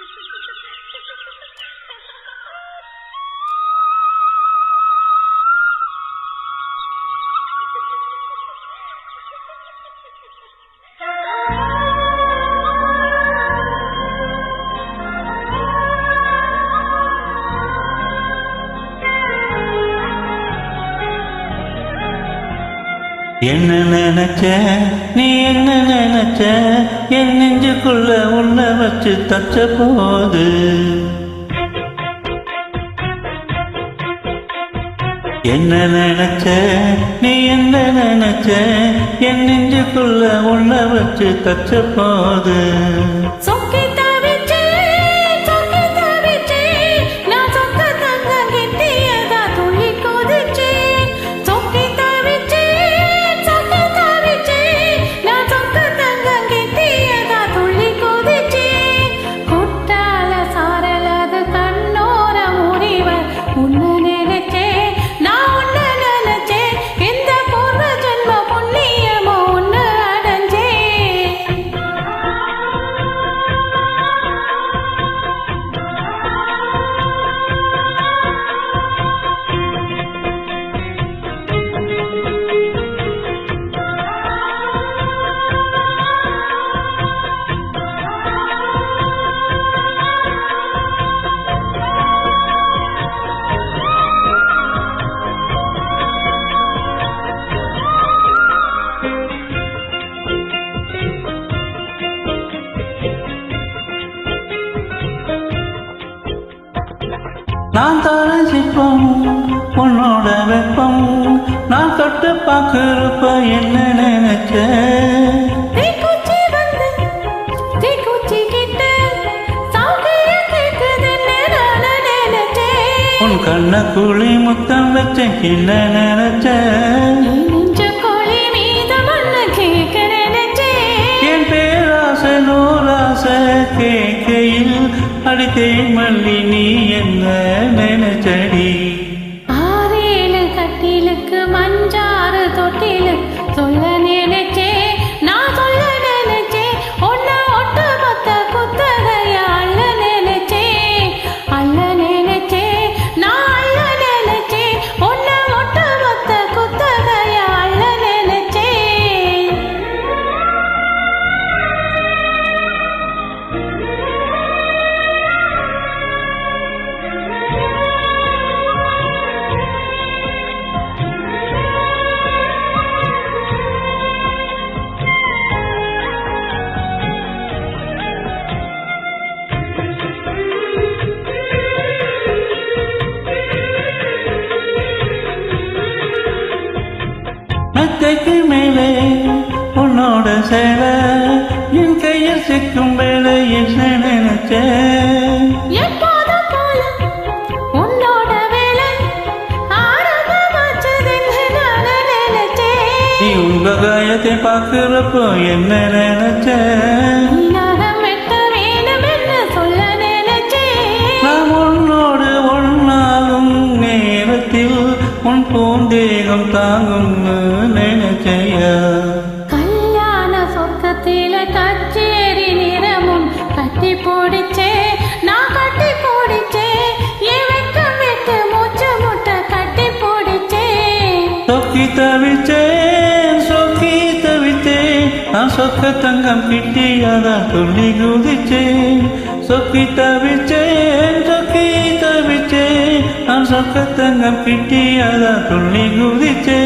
Thank you. என்ன நினைச்ச? நீ என்ன நினைச்ச? என் நெஞ்சுக்குள்ள உள்ள வச்சு தச்ச போது. என்ன நினைச்ச? நீ என்ன நினைச்ச? என் நெஞ்சுக்குள்ள உள்ள வச்சு தச்ச போது. நான் தாழ சிற்பம் உன்னோட வெப்பம். நான் தொட்டு பார்க்கிறப்ப என்ன நினைச்ச. உன் கண்ண குழி முத்தம் வச்ச என்ன நினைச்ச? அடித்தேன் மல்லி நீ என்ன மெத்தைக்கு மேலே உன்னோட சேலை என் கையில் சிக்கும் வேலை என்ன நினைச்சேன். நீ உங்க காயத்தை பார்க்கிறப்போ என்ன நினைச்ச போடிச்சே நான் கட்டி போடிச்சே என் வெக்கம் விட்டு மூச்சு முட்டை கட்டி போடிச்சே. சொக்கி தவிச்சேன் சொக்கி தவித்தேன் நான் சொக்க தங்கம் கிட்டியாதான் துள்ளி குதிச்சேன். சொக்கி தவிச்சேன் சொக்கி தவிச்சேன் நான் சொக்க தங்கம் கிட்டியாதான் துள்ளி குதிச்சேன்.